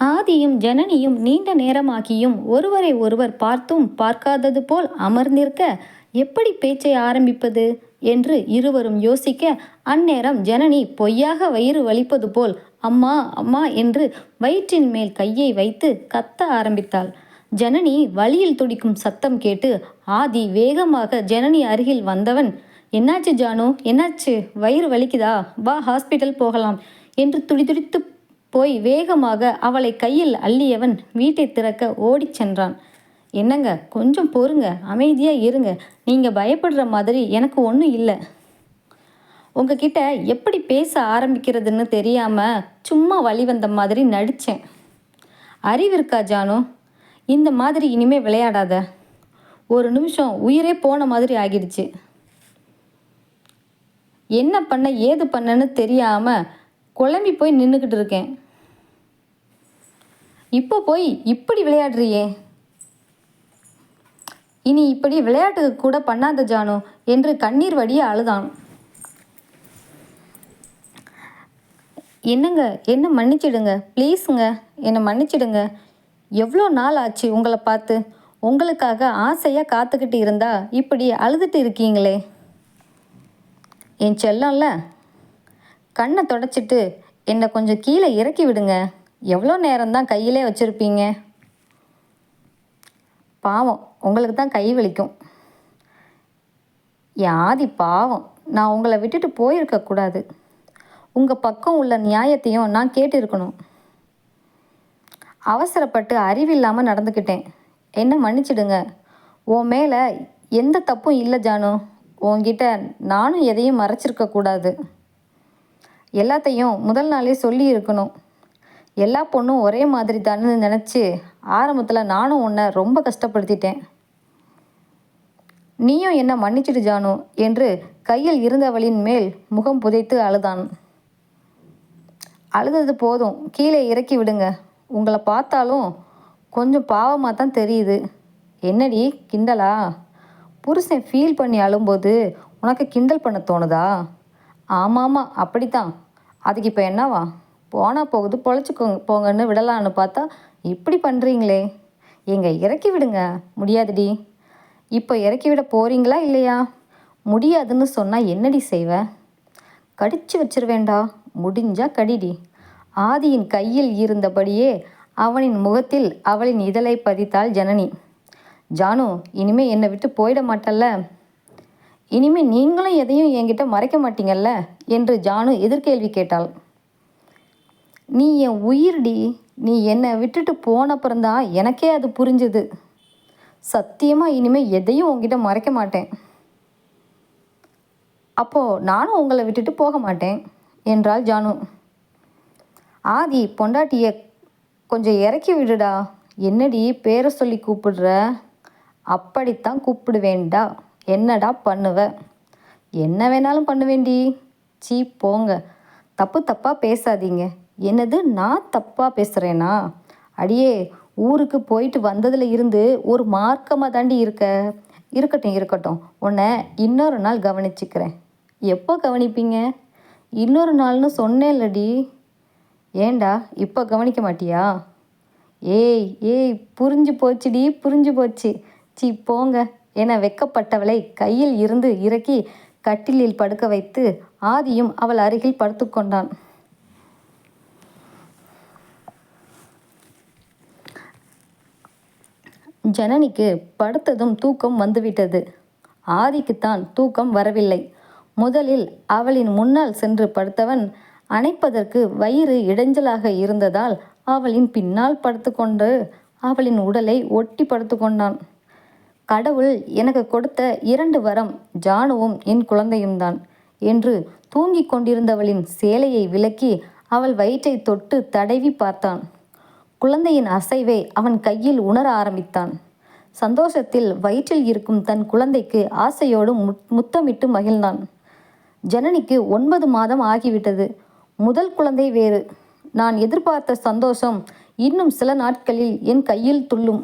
ஆதியும் ஜனனியும் நீண்ட நேரமாகியும் ஒருவரை ஒருவர் பார்த்தும் பார்க்காதது போல் அமர்ந்திருக்க எப்படி பேச்சை ஆரம்பிப்பது? என்று இருவரும் யோசிக்க அந்நேரம் ஜனனி பொய்யாக வயிறு வலிப்பது போல் அம்மா அம்மா என்று வயிற்றின் மேல் கையை வைத்து கத்த ஆரம்பித்தாள். ஜனனி வழியில் துடிக்கும் சத்தம் கேட்டு ஆதி வேகமாக ஜனனி அருகில் வந்தவன் என்னாச்சு ஜானு? என்னாச்சு? வயிறு வலிக்குதா? வா ஹாஸ்பிட்டல் போகலாம் என்று துடிதுடித்து போய் வேகமாக அவளை கையில் அள்ளியவன் வீட்டை திறக்க ஓடிச் சென்றான். என்னங்க கொஞ்சம் பொறுங்க அமைதியாக இருங்க. நீங்கள் பயப்படுற மாதிரி எனக்கு ஒன்றும் இல்லை. உங்ககிட்ட எப்படி பேச ஆரம்பிக்கிறதுன்னு தெரியாமல் சும்மா வழி வந்த மாதிரி நடித்தேன் அறிவு இருக்கா ஜானு? இந்த மாதிரி இனிமேல் விளையாடாத. ஒரு நிமிஷம் உயிரே போன மாதிரி ஆகிடுச்சு. என்ன பண்ண ஏது பண்ணன்னு தெரியாமல் குழம்பி போய் நின்றுக்கிட்டு இருக்கேன். இப்போ போய் இப்படி விளையாடுறியே? இனி இப்படி விளையாட்டுக்கு கூட பண்ணாத ஜானு என்று கண்ணீர் வடிய அழுதான். என்னங்க என்ன மன்னிச்சிடுங்க ப்ளீஸுங்க என்னை மன்னிச்சிடுங்க. எவ்வளோ நாள் ஆச்சு உங்களை பார்த்து? உங்களுக்காக ஆசையாக காத்துக்கிட்டு இருந்தா இப்படி அழுதுட்டு இருக்கீங்களே. என் செல்லம்ல கண்ணை தொடச்சிட்டு என்னை கொஞ்சம் கீழே இறக்கி விடுங்க. எவ்வளோ நேரம்தான் கையிலே வச்சுருப்பீங்க? பாவம் உங்களுக்கு தான் கை வலிக்கும். யாதி ஆதி பாவம் நான் உங்களை விட்டுட்டு போயிருக்கக்கூடாது உங்கள் பக்கம் உள்ள நியாயத்தையும் நான் கேட்டிருக்கணும். அவசரப்பட்டு அறிவில்லாமல் நடந்துக்கிட்டேன். என்ன மன்னிச்சிடுங்க. உன் மேலே எந்த தப்பும் இல்லை ஜானு. உன்கிட்ட நானும் எதையும் மறைச்சிருக்கக்கூடாது எல்லாத்தையும் முதல் நாளே சொல்லி இருக்கணும். எல்லா பொண்ணும் ஒரே மாதிரி தானே நினச்சி ஆரம்பத்தில் நானும் உன்னை ரொம்ப கஷ்டப்படுத்திட்டேன். நீயும் என்ன மன்னிச்சிடு ஜானு என்று கையில் இருந்தவளின் மேல் முகம் புதைத்து அழுதான். அழுதது போதும் கீழே இறக்கி விடுங்க. உங்களை பார்த்தாலும் கொஞ்சம் பாவமாக தான் தெரியுது. என்னடி கிண்டலா? புருஷன் ஃபீல் பண்ணி அழும்போது உனக்கு கிண்டல் பண்ண தோணுதா? ஆமாம் ஆமாம் அப்படித்தான். அதுக்கு இப்போ என்னவா? போனால் போகுது பொழைச்சிக்கோங்க போங்கன்னு விடலான்னு பார்த்தா இப்படி பண்ணுறீங்களே எங்க இறக்கி விடுங்க. முடியாதுடி. இப்போ இறக்கி விட போகிறீங்களா இல்லையா? முடியாதுன்னு சொன்னால் என்னடி செய்வ? கடிச்சு வச்சிருவேண்டா முடிஞ்சா கடிடி. ஆதியின் கையில் இருந்தபடியே அவனின் முகத்தில் அவளின் இதழை பதித்தாள் ஜனனி. ஜானு இனிமே என்னை விட்டு போயிட மாட்டல்ல. இனிமே நீங்களும் எதையும் என்கிட்ட மறைக்க மாட்டீங்கல்ல? என்று ஜானு எதிர்கேள்வி கேட்டாள். நீ என் உயிர்டி. நீ என்னை விட்டுட்டு போனப்புறந்தான் எனக்கே அது புரிஞ்சுது. சத்தியமாக இனிமேல் எதையும் உங்ககிட்ட மறைக்க மாட்டேன். அப்போது நானும் உங்களை விட்டுட்டு போக மாட்டேன் என்றாள் ஜானு. ஆதி பொண்டாட்டிய கொஞ்சம் இறக்கி விடுடா. என்னடி பேரை சொல்லி கூப்பிடுற? அப்படித்தான் கூப்பிடுவேண்டா. என்னடா பண்ணுவ? என்ன வேணாலும் பண்ணுவேண்டி சீ போங்க. தப்பு தப்பாக பேசாதீங்க. என்னது நான் தப்பாக பேசுகிறேனா அடியே ஊருக்கு போயிட்டு வந்ததில் இருந்து ஒரு மார்க்கமாக தாண்டி இருக்க. இருக்கட்டும் இருக்கட்டும். உன்னை இன்னொரு நாள் கவனிச்சுக்கிறேன். எப்போ கவனிப்பீங்க? இன்னொரு நாள்னு சொன்னேன்லடி. ஏண்டா இப்போ கவனிக்க மாட்டியா? ஏய் ஏய் புரிஞ்சு போச்சுடி புரிஞ்சு போச்சு. சி போங்க. என வெக்கப்பட்டவளை கையில் இருந்து இறக்கி கட்டிலில் படுக்க வைத்து ஆதியும் அவள் அருகில் படுத்துக்கொண்டான் ஜனனிக்கு படுத்ததும் தூக்கம் வந்துவிட்டது. ஆதிக்குத்தான் தூக்கம் வரவில்லை. முதலில் அவளின் முன்னால் சென்று படுத்தவன் அணைப்பதற்கு வயிறு இடைஞ்சலாக இருந்ததால் அவளின் பின்னால் படுத்துக்கொண்டு அவளின் உடலை ஒட்டி படுத்துக்கொண்டான். கடவுள் எனக்கு கொடுத்த இரண்டு வரம் ஜானுவும் என் குழந்தையும்தான் என்று தூங்கிக் கொண்டிருந்தவளின் சேலையை விலக்கி அவள் வயிற்றை தொட்டு தடவி பார்த்தான். குழந்தையின் அசைவை அவன் கையில் உணர ஆரம்பித்தான். சந்தோஷத்தில் வயிற்றில் இருக்கும் தன் குழந்தைக்கு ஆசையோடு முத்தமிட்டு மகிழ்ந்தான். ஜனனிக்கு ஒன்பது மாதம் ஆகிவிட்டது. முதல் குழந்தை வேறு. நான் எதிர்பார்த்த சந்தோஷம் இன்னும் சில நாட்களில் என் கையில் துள்ளும்.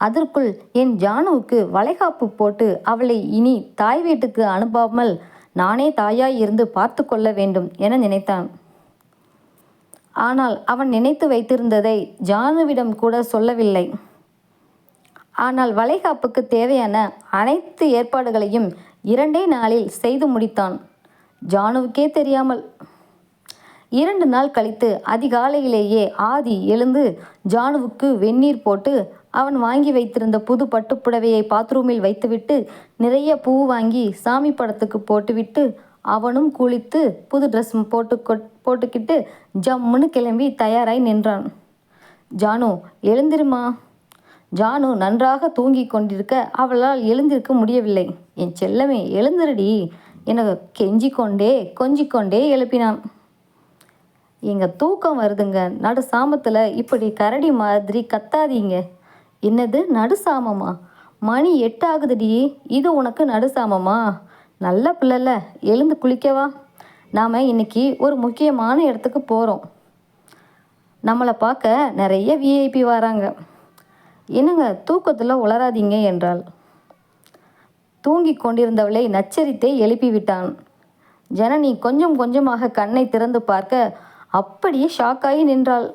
அதற்குள் என் ஜானுவுக்கு வளைகாப்பு போட்டு அவளை இனி தாய் வீட்டுக்கு அனுப்பாமல் நானே தாயாய் இருந்து பார்த்து கொள்ள வேண்டும் என நினைத்தான். ஆனால் அவன் நினைத்து வைத்திருந்ததை ஜானுவிடம் கூட சொல்லவில்லை. ஆனால் வளைகாப்புக்கு தேவையான அனைத்து ஏற்பாடுகளையும் இரண்டே நாளில் செய்து முடித்தான். ஜானுவுக்கே தெரியாமல் இரண்டு நாள் கழித்து அதிகாலையிலேயே ஆதி எழுந்து ஜானுவுக்கு வெந்நீர் போட்டு அவன் வாங்கி வைத்திருந்த புது பட்டுப்புடவையை பாத்ரூமில் வைத்துவிட்டு நிறைய பூ வாங்கி சாமி படத்துக்கு போட்டுவிட்டு அவனும் குளித்து புது ட்ரெஸ் போட்டு போட்டுக்கிட்டு ஜம்முன்னு கிளம்பி தயாராய் நின்றான். ஜானு எழுந்திருமா? ஜானு நன்றாக தூங்கிக் கொண்டிருக்க அவளால் எழுந்திருக்க முடியவில்லை. என் செல்லமே எழுந்துருடி என கெஞ்சிக்கொண்டே கொஞ்சிக்கொண்டே எழுப்பினான். எங்க தூக்கம் வருதுங்க. நடு சாமத்தில் இப்படி கரடி மாதிரி கத்தாதீங்க. என்னது? நடு சாமமா? மணி எட்டு ஆகுதுடி இது உனக்கு நடு சாமமா? நல்ல பிள்ளைல எழுந்து குளிக்கவா? நாம் இன்னைக்கு ஒரு முக்கியமான இடத்துக்கு போகிறோம் நம்மளை பார்க்க நிறைய விஐபி வராங்க. என்னங்க தூக்கத்தில் உளராதீங்க என்றாள். தூங்கி கொண்டிருந்தவளை நச்சரித்தே எழுப்பிவிட்டான் ஜனனி கொஞ்சம் கொஞ்சமாக கண்ணை திறந்து பார்க்க அப்படியே ஷாக்காகி நின்றாள்.